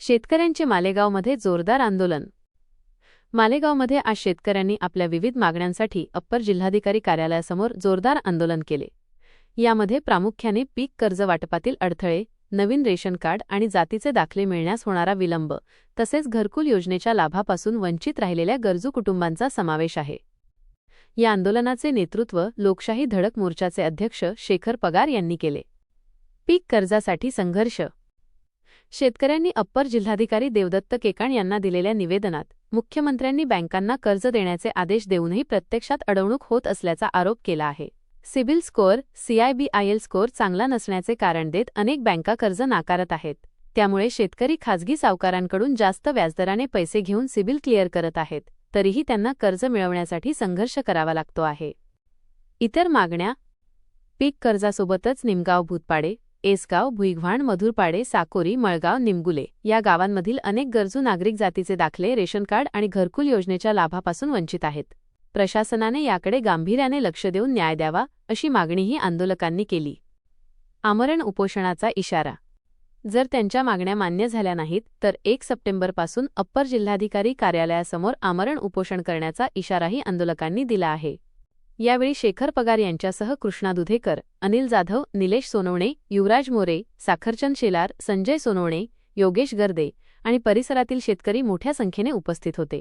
शेतकऱ्यांचे मालेगावमध्ये जोरदार आंदोलन. मालेगावमध्ये आज शेतकऱ्यांनी आपल्या विविध मागण्यांसाठी अप्पर जिल्हाधिकारी कार्यालयासमोर जोरदार आंदोलन केले. यामध्ये प्रामुख्याने पीक कर्ज वाटपातील अडथळे नवीन रेशन कार्ड आणि जातीचे दाखले मिळण्यास होणारा विलंब तसेच घरकुल योजनेच्या लाभापासून वंचित राहिलेल्या गरजू कुटुंबांचा समावेश आहे. या आंदोलनाचे नेतृत्व लोकशाही धडक मोर्चाचे अध्यक्ष शेखर पगार यांनी केले. पीक कर्जासाठी संघर्ष शेतकऱ्यांनी अप्पर जिल्हाधिकारी देवदत्त केकाण यांना दिलेल्या निवेदनात मुख्यमंत्र्यांनी बँकांना कर्ज देण्याचे आदेश देऊनही प्रत्यक्षात अडवणूक होत असल्याचा आरोप केला आहे. सिबिल स्कोअर सीआयबीआयएल स्कोअर चांगला नसण्याचे कारण देत अनेक बँका कर्ज नाकारत आहेत. त्यामुळे शेतकरी खाजगी सावकारांकडून जास्त व्याजदराने पैसे घेऊन सिबिल क्लिअर करत आहेत तरीही त्यांना कर्ज मिळवण्यासाठी संघर्ष करावा लागतो आहे. इतर मागण्या पीक कर्जासोबतच निमगाव भूतपाडे एसगाव भुईगव्हाण मधुरपाडे साकोरी मळगाव निमगुले या गावांमधील अनेक गरजू नागरिक जातीचे दाखले रेशन कार्ड आणि घरकुल योजनेच्या लाभापासून वंचित आहेत. प्रशासनाने याकडे गांभीर्याने लक्ष देऊन न्याय द्यावा अशी मागणीही आंदोलकांनी केली. आमरण उपोषणाचा इशारा. जर त्यांच्या मागण्या मान्य झाल्या नाहीत तर एक सप्टेंबरपासून अप्पर जिल्हाधिकारी कार्यालयासमोर आमरण उपोषण करण्याचा इशाराही आंदोलकांनी दिला आहे. यावेळी शेखर पगार यांच्यासह कृष्णा दुधेकर अनिल जाधव निलेश सोनवणे युवराज मोरे साखरचंद शेलार संजय सोनवणे योगेश गर्दे आणि परिसरातील शेतकरी मोठ्या संख्येने उपस्थित होते.